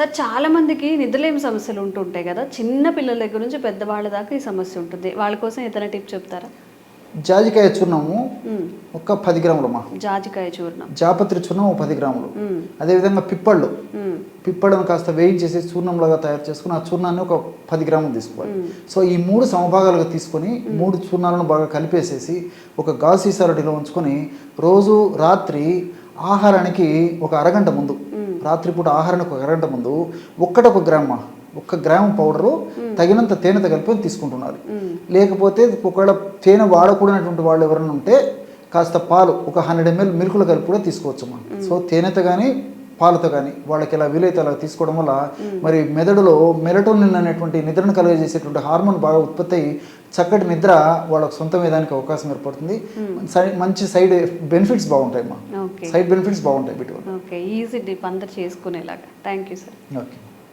Sir చాలా మందికి నిద్రలేమి సమస్యలు ఉంటుంటాయి కదా. చిన్న పిల్లల దగ్గర నుంచి పెద్దవాళ్ళ దాకా ఈ సమస్య ఉంటుంది. వాళ్ళ కోసం ఏదైనా టిప్ చెప్తారా? జాజికాయ చూర్ణము. ఒక పది గ్రాములమ్మా జాజికాయ చూర్ణం. జాపత్రి చూర్ణం ఒక పది గ్రాములు. అదేవిధంగా పిప్పళ్ళు. పిప్పళ్ళను కాస్త వేయించేసి చూర్ణంలాగా తయారు చేసుకుని ఆ చూర్ణాన్ని ఒక పది గ్రాములు తీసుకోవాలి. సో ఈ మూడు సమభాగాలుగా తీసుకొని మూడు చూర్ణాలను బాగా కలిపేసేసి ఒక గాజు సీసారటిలో ఉంచుకొని రోజు రాత్రి ఆహారానికి ఒక అరగంట ముందు రాత్రిపూట ఆహారానికి ఒక అరగంట ముందు ఒక్కటొక గ్రామ ఒక్క గ్రామ్ పౌడరు తగినంత తేనెతో కలిపి తీసుకుంటున్నారు. లేకపోతే ఒకవేళ తేనె వాడకూడనటువంటి వాళ్ళు ఎవరైనా ఉంటే కాస్త పాలు ఒక హండ్రెడ్ ఎంఎల్ మిల్క్లో కలిపి కూడా తీసుకోవచ్చు మనం సో తేనెతో కానీ పాలతో కానీ వాళ్ళకి ఎలా వీలైతే అలా తీసుకోవడం వల్ల మరి మెదడులో మెలటోనిన్ అనేటువంటి నిద్రను కలుగజేసేటువంటి హార్మోన్ బాగా ఉత్పత్తి అయ్యి చక్కటి నిద్ర వాళ్ళకు సొంతం వేయడానికి అవకాశం ఏర్పడుతుంది. సై- మంచి సైడ్ బెనిఫిట్స్ బాగుంటాయి అమ్మా ఓకే సైడ్ బెనిఫిట్స్ బాగుంటాయి వీటి వల్ల ఓకే ఈజీ డిప్ అందరు చేసుకునేలాగా. Thank you sir okay